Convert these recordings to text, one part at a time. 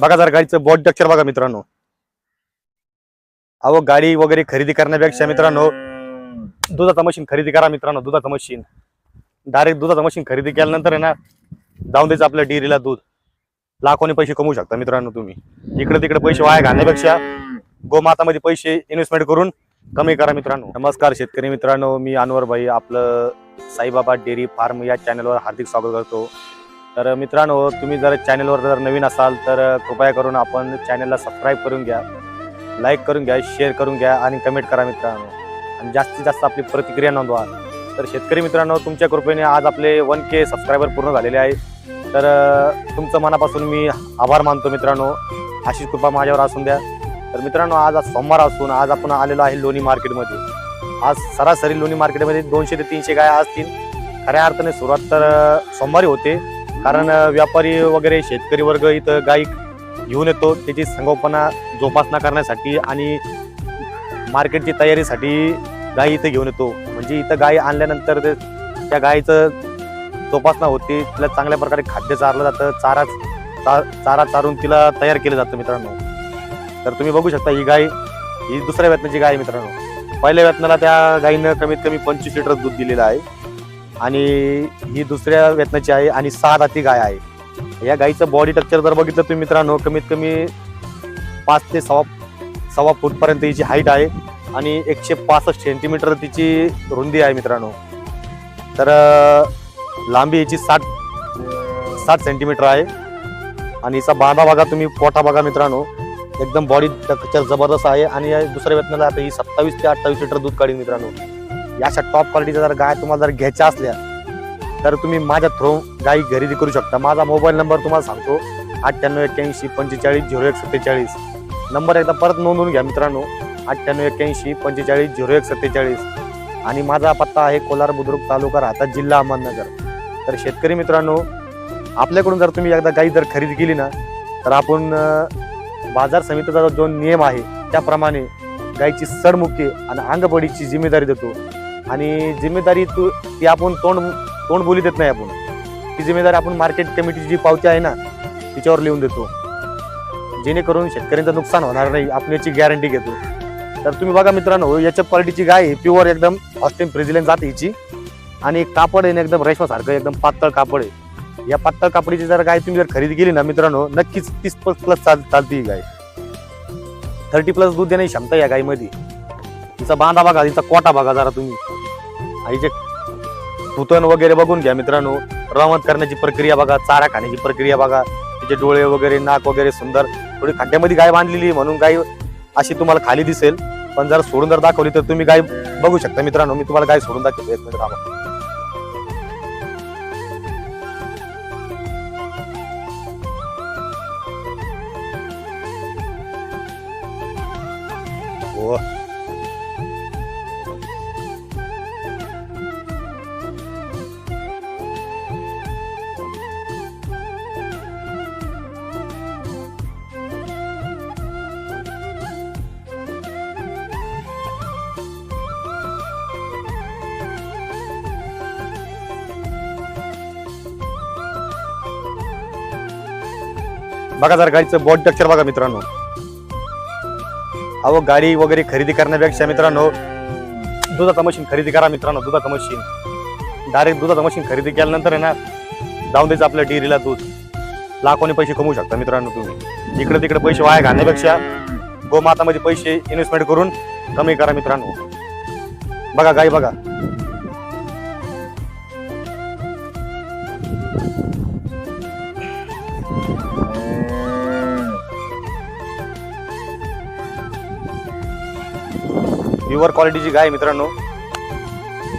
बघा जर गाडीचं बॉडी स्ट्रक्चर बघा मित्रांनो. अहो गाडी वगैरे खरेदी करण्यापेक्षा मित्रांनो दुधाचं मशीन खरेदी करा मित्रांनो दुधाचं मशीन डायरेक्ट दुधाचं मशीन खरेदी केल्यानंतर आहे ना जाऊन द्यायचं आपल्या डेअरीला दूध. लाखोनी पैसे कमवू शकता मित्रांनो तुम्ही. इकडे तिकडे पैसे वाया घालण्यापेक्षा गोमातामध्ये पैसे इन्व्हेस्टमेंट करून कमी करा मित्रांनो. नमस्कार शेतकरी मित्रांनो मी अनवर भाई आपलं साईबाबा डेअरी फार्म या चॅनलवर हार्दिक स्वागत करतो. तर मित्रांनो तुम्ही जर चॅनलवर जर नवीन असाल तर कृपया करून आपण चॅनलला सबस्क्राईब करून घ्या लाईक करून घ्या शेअर करून घ्या आणि कमेंट करा मित्रांनो. आणि जास्तीत जास्त आपली प्रतिक्रिया नोंदवा. तर शेतकरी मित्रांनो तुमच्या कृपेने आज आपले वन के सबस्क्रायबर पूर्ण झालेले आहेत. तर तुमचं मनापासून मी आभार मानतो मित्रांनो. अशी कृपा माझ्यावर असून द्या. तर मित्रांनो आज आज सोमवार असून आज आपण आलेलो आहे लोणी मार्केटमध्ये आज सरासरी लोणी मार्केटमध्ये दोनशे ते तीनशे गाय असतील. खऱ्या अर्थाने सुरुवात तर सोमवारी होते. कारण व्यापारी वगैरे शेतकरी वर्ग इथं गाई घेऊन येतो. त्याची संगोपना जोपासना करण्यासाठी आणि मार्केटची तयारीसाठी गाई इथं घेऊन येतो. म्हणजे इथं गाय आणल्यानंतर ते त्या गायीचं जोपासना होते. तिला चांगल्या प्रकारे खाद्य चारलं जातं. चारा चा- चारा चारून तिला तयार केलं जातं मित्रांनो. तर तुम्ही बघू शकता ही गाय ही दुसऱ्या वेतनाची गाय आहे मित्रांनो. पहिल्या वेतनाला त्या गायीनं कमीत कमी पंचवीस लिटर दूध दिलेलं आहे. आणि ही दुसऱ्या वेतनाची आहे आणि सहा दाती गाय आहे. या गायीचं बॉडी स्ट्रक्चर जर बघितलं तुम्ही मित्रांनो कमीत कमी पाच ते सव्वा सव्वा फूटपर्यंत हिची हाईट आहे आणि एकशे पासष्ट सेंटीमीटर तिची रुंदी आहे मित्रांनो. तर लांबी हिची साठ साठ सेंटीमीटर आहे. आणि हिचा बांधा बघा तुम्ही पोटा बघा मित्रांनो एकदम बॉडी स्ट्रक्चर जबरदस्त आहे. आणि या दुसऱ्या वेतनाला आता ही सत्तावीस ते अठ्ठावीस लिटर दूध काढीन मित्रांनो. या अशा टॉप क्वालिटीचा जर गाय तुम्हाला जर घ्यायच्या असल्या तर तुम्ही माझ्या थ्रू गाई खरेदी करू शकता. माझा मोबाईल नंबर तुम्हाला सांगतो. अठ्ठ्याण्णव एक्क्याऐंशी पंचेचाळीस झिरो एक सत्तेचाळीस. नंबर एकदा परत नोंदवून घ्या मित्रांनो. अठ्ठ्याण्णव एक्क्याऐंशी पंचेचाळीस झिरो एक सत्तेचाळीस. आणि माझा पत्ता आहे कोलार बुद्रुक तालुका राहता जिल्हा अहमदनगर. तर शेतकरी मित्रांनो आपल्याकडून जर तुम्ही एकदा गाई जर खरेदी केली ना तर आपण बाजार समितीचा जो- जो नियम आहे त्याप्रमाणे गायची सडमुक्ती आणि अंगपडीची जिम्मेदारी देतो. आणि जिम्मेदारी तू ती आपण तोंड तोंड बोली देत नाही आपण. ती जिम्मेदारी आपण मार्केट कमिटीची जी पावती आहे ना तिच्यावर लिहून देतो. जेणेकरून शेतकऱ्यांचं नुकसान होणार नाही आपण याची गॅरंटी घेतो. तर तुम्ही बघा मित्रांनो याच्या क्वालिटीची गाय आहे प्युअर एकदम ऑस्ट्रेन ब्रेझिलियन जात हिची. आणि कापड आहे ना एकदम रेशमासारखं एकदम पातळ कापड आहे. या पातळ कापडीची जर गाय तुम्ही जर खरेदी केली ना मित्रांनो नक्कीच तीस प्लस चाल चालते ही गाय. थर्टी प्लस दूध देण्याची क्षमता या गायमध्ये. तिचा बांधा बघा तिचा कोटा बघा जरा तुम्ही. आईचे तुतन वगैरे बघून घ्या मित्रांनो. रमत करण्याची प्रक्रिया बघा चारा खाण्याची प्रक्रिया बघा. तिचे डोळे वगैरे नाक वगैरे सुंदर थोडी खड्ड्यामध्ये गाय बांधलेली म्हणून गाय अशी तुम्हाला खाली दिसेल. पण जर सोडून जर दाखवली तर तुम्ही गाय बघू शकता मित्रांनो. मी तुम्हाला गाय सोडून दाखवतो. एक मिनिट थांबा. हो. बघा जर गाडीचं बॉडी टक्चर बघा मित्रांनो. अहो गाडी वगैरे खरेदी करण्यापेक्षा मित्रांनो दुधाचं मशीन खरेदी करा मित्रांनो दुधाचं मशीन डायरेक्ट दुधाचं मशीन खरेदी केल्यानंतर आहे ना जाऊन द्यायचं आपल्या डेअरीला दूध. लाखोनी पैसे कमवू शकता मित्रांनो तुम्ही. इकडे तिकडे पैसे वाया घालण्यापेक्षा गोमातामध्ये पैसे इन्व्हेस्टमेंट करून कमी करा मित्रांनो. बघा गाई बघा. प्युअर क्वालिटीची गाय मित्रांनो.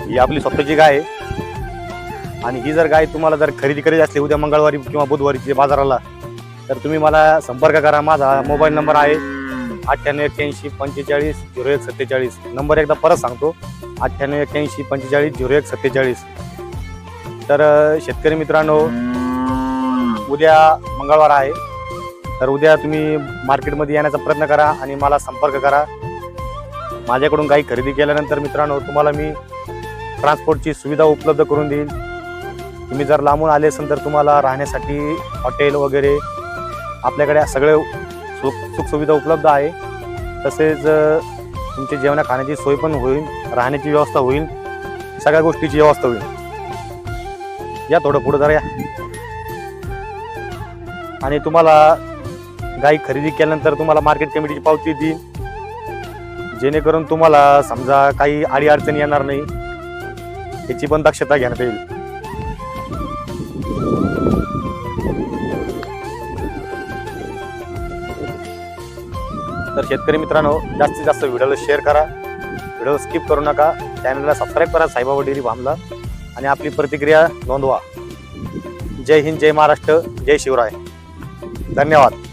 ही आपली स्वतःची गाय आहे. आणि ही जर गाय तुम्हाला जर खरेदी करायची असली उद्या मंगळवारी किंवा बुधवारी बाजाराला तर तुम्ही मला संपर्क करा. माझा मोबाईल नंबर आहे अठ्ठ्याण्णव एक्क्याऐंशी पंचेचाळीस झिरो एक सत्तेचाळीस. नंबर एकदा परत सांगतो अठ्ठ्याण्णव एक्क्याऐंशी पंचेचाळीस झिरो एक सत्तेचाळीस. तर शेतकरी मित्रांनो उद्या मंगळवार आहे. तर उद्या तुम्ही मार्केटमध्ये येण्याचा प्रयत्न करा आणि मला संपर्क करा. माझ्याकडून काही खरेदी केल्यानंतर मित्रांनो तुम्हाला मी ट्रान्सपोर्टची सुविधा उपलब्ध करून देईल तुम्ही जर लांबून आले असेल तर तुम्हाला राहण्यासाठी हॉटेल वगैरे आपल्याकडे सगळे सुख सुखसुविधा उपलब्ध आहे. तसेच तुमची जेवणा खाण्याची सोय पण होईल राहण्याची व्यवस्था होईल सगळ्या गोष्टीची व्यवस्था होईल. या थोडं पुढं जरा या. आणि तुम्हाला गाई खरेदी केल्यानंतर तुम्हाला मार्केट कमिटीची पावती देईन. जेणेकरून तुम्हाला समजा काही अडीअडचण येणार नाही याची पण दक्षता घेण्यात येईल. तर शेतकरी मित्रांनो जास्तीत जास्त व्हिडिओला शेअर करा. व्हिडिओ स्किप करू नका. चॅनलला सबस्क्राईब करा साईबाबा डेअरी फार्मला. आणि आपली प्रतिक्रिया नोंदवा. जय हिंद जय महाराष्ट्र जय शिवराय. धन्यवाद.